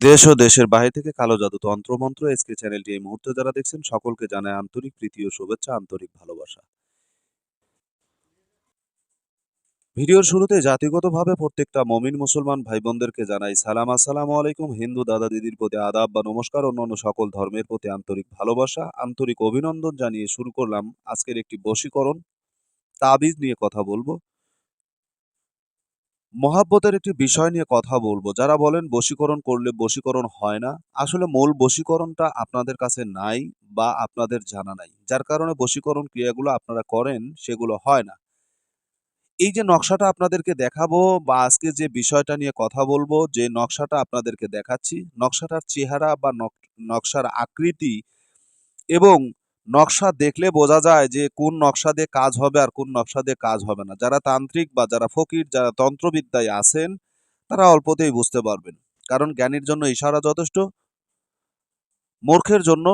দেশ ও দেশের বাইরে থেকে কালো জাদু তন্ত্রমন্ত্র এসকে চ্যানেলটি এই মুহূর্তে যারা দেখছেন, সকলকে জানায় আন্তরিক প্রীতি ও শুভেচ্ছা, আন্তরিক ভালোবাসা। ভিডিওর শুরুতে জাতিগতভাবে প্রত্যেকটা মমিন মুসলমান ভাই বোনদেরকে জানাই সালাম। আসসালামু আলাইকুম। হিন্দু দাদা দিদির প্রতি আদাব বা নমস্কার, অন্যান্য সকল ধর্মের প্রতি আন্তরিক ভালোবাসা, আন্তরিক অভিনন্দন জানিয়ে শুরু করলাম আজকের একটি বশীকরণ। তাবিজ নিয়ে কথা বলব। মহাব্বতের একটি বিষয় নিয়ে কথা বলব। যারা বলেন বশীকরণ করলে বশীকরণ হয় না, আসলে মূল বশীকরণটা আপনাদের কাছে নাই বা আপনাদের জানা নাই। যার কারণে বশীকরণ ক্রিয়াগুলো আপনারা করেন, সেগুলো হয় না। এই যে নকশাটা আপনাদেরকে দেখাবো বা আজকে যে বিষয়টা নিয়ে কথা বলব, যে নকশাটা আপনাদেরকে দেখাচ্ছি, নকশাটার চেহারা বা নক- নকশার আকৃতি এবং নকশা দেখলে বোঝা যায় যে কোন নকশা দিয়ে কাজ হবে আর কোন নকশা দিয়ে কাজ হবে না। যারা তান্ত্রিক বা যারা ফকির, যারা তন্ত্রবিদ্যায় আছেন, তারা অল্পতেই বুঝতে পারবেন। কারণ জ্ঞানীর জন্য ইশারা যথেষ্ট, মূর্খের জন্য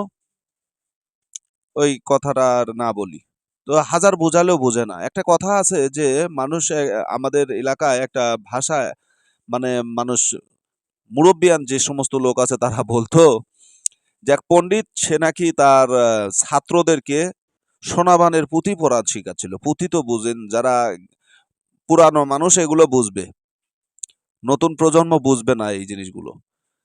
ওই কথাটা আর না বলি। তো হাজার বোঝালেও বোঝে না। একটা কথা আছে যে মানুষ আমাদের এলাকায় একটা ভাষায় মানে মানুষ মুরব্বিয়ান যে সমস্ত লোক আছে তারা বলতো যে এক পণ্ডিত, সে নাকি তার ছাত্রদেরকে সোনাবানের পুঁথি পড়ান শিখাচ্ছিল। পুঁথি তো বুঝেন, যারা পুরানো মানুষ এগুলো বুঝবে। নতুন প্রজন্ম বুঝবে না এই জিনিসগুলো।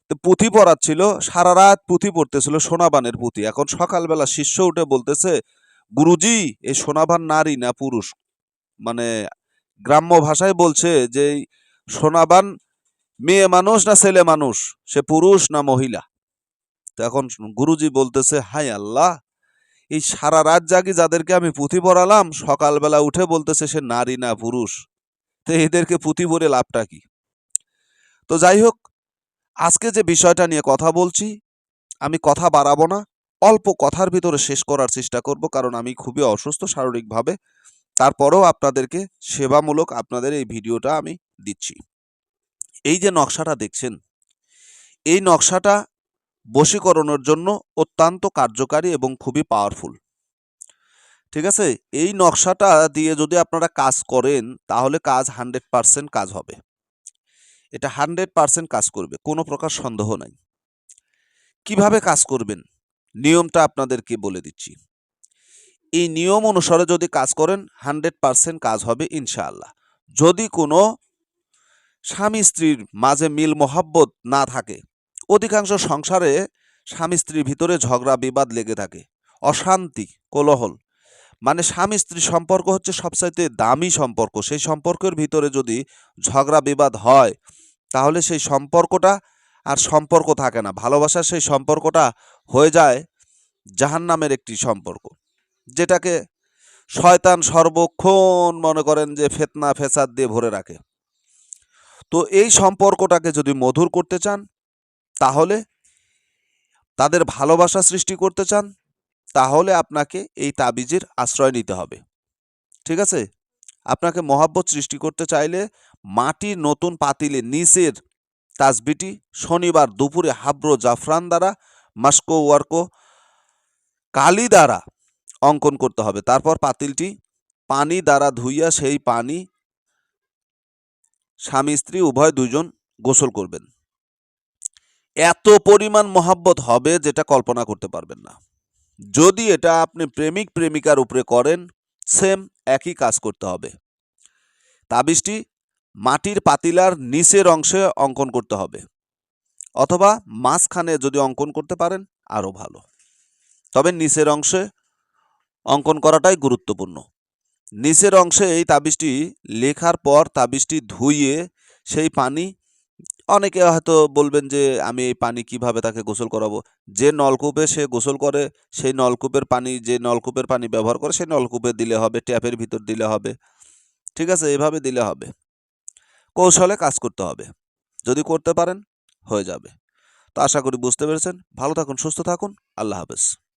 তো পুঁথি পড়াচ্ছিল, সারা রাত পুঁথি পড়তেছিল সোনাবানের পুঁথি। এখন সকালবেলা শিষ্য উঠে বলতেছে, গুরুজি এই সোনাবান নারী না পুরুষ? মানে গ্রাম্য ভাষায় বলছে যে, সোনাবান মেয়ে মানুষ না ছেলে মানুষ? সে পুরুষ না মহিলা? তো এখন গুরুজি বলতেছে হাই আল্লাহ, এই সারা রাত জাগি যাদেরকে আমি পুঁথি পড়ালাম সকালবেলা উঠে বলতেছে সে নারী না পুরুষ। তো এদেরকে পুঁথি পড়ে লাভটা কি? তো যাই হোক, আজকে যে বিষয়টা নিয়ে কথা বলছি, আমি কথা বাড়াবো না, অল্প কথার ভিতরে শেষ করার চেষ্টা করব, কারণ আমি খুবই অসুস্থ শারীরিকভাবে। তারপরেও আপনাদেরকে সেবামূলক আপনাদের এই ভিডিওটা আমি দিচ্ছি। এই যে নকশাটা দেখছেন, এই নকশাটা বশীকরণের জন্য অত্যন্ত কার্যকারী এবং খুবই পাওয়ারফুল ঠিক আছে? এই নকশাটা দিয়ে যদি আপনারা কাজ করেন, তাহলে কাজ হান্ড্রেড পারসেন্ট কাজ হবে। এটা হান্ড্রেড পারসেন্ট কাজ করবে, কোনো প্রকার সন্দেহ নাই। কীভাবে কাজ করবেন? নিয়মটা আপনাদেরকে বলে দিচ্ছি। এই নিয়ম অনুসারে যদি কাজ করেন, হান্ড্রেড পারসেন্ট কাজ হবে ইনশাআল্লাহ। যদি কোনো স্বামী স্ত্রীর মাঝে মিল মহাব্বত না থাকে অধিকাংশ সংসারে স্বামী স্ত্রীর ভিতরে ঝগড়া, বিবাদ লেগে থাকে। অশান্তি, কোলাহল। মানে স্বামী স্ত্রী সম্পর্ক হচ্ছে সবচাইতে দামি সম্পর্ক। সেই সম্পর্কের ভিতরে যদি ঝগড়া, বিবাদ হয়, তাহলে সেই সম্পর্কটা আর সম্পর্ক থাকে না। ভালোবাসার সেই সম্পর্কটা হয়ে যায় জাহান্নামের একটি সম্পর্ক। যেটাকে শয়তান সর্বক্ষণ মনে করেন যে ফেতনা, ফেসাদ দিয়ে ভরে রাখে। তো এই সম্পর্কটাকে যদি মধুর করতে চান তাহলে তাদের ভালোবাসা সৃষ্টি করতে চান, তাহলে আপনাকে এই তাবিজের আশ্রয় নিতে হবে। ঠিক আছে? আপনাকে মহাব্বত সৃষ্টি করতে চাইলে মাটির নতুন পাতিলে নিচের তাসবিটি শনিবার দুপুরে হাব্রো জাফরান দ্বারা, মাস্কো ওয়ার্কো কালি দ্বারা অঙ্কন করতে হবে। তারপর পাতিলটি পানি দ্বারা ধুইয়া সেই পানি স্বামী স্ত্রী উভয় দুজন গোসল করবেন। এত পরিমাণ মহাব্বত হবে যেটা কল্পনা করতে পারবেন না। যদি এটা আপনি প্রেমিক প্রেমিকার উপরে করেন সেম একই কাজ করতে হবে। তাবিজটি মাটির পাতিলার নিচের অংশে অঙ্কন করতে হবে। অথবা মাঝখানে যদি অঙ্কন করতে পারেন, আরও ভালো। তবে নিচের অংশে অঙ্কন করাটাই গুরুত্বপূর্ণ। নিচের অংশে এই তাবিজটি লেখার পর তাবিজটি ধুইয়ে সেই পানি অনেকে হয়তো বলবেন যে, আমি এই পানি কীভাবে তাকে গোসল করাবো? যে নলকূপে সে গোসল করে, সেই নলকূপের পানি, যে নলকূপের পানি ব্যবহার করে সেই নলকূপে দিলে হবে, ট্যাপের ভিতর দিলে হবে। ঠিক আছে, এভাবে দিলে হবে। কৌশলে কাজ করতে হবে। যদি করতে পারেন, হয়ে যাবে। তো আশা করি বুঝতে পেরেছেন। ভালো থাকুন, সুস্থ থাকুন। আল্লাহ হাফেজ।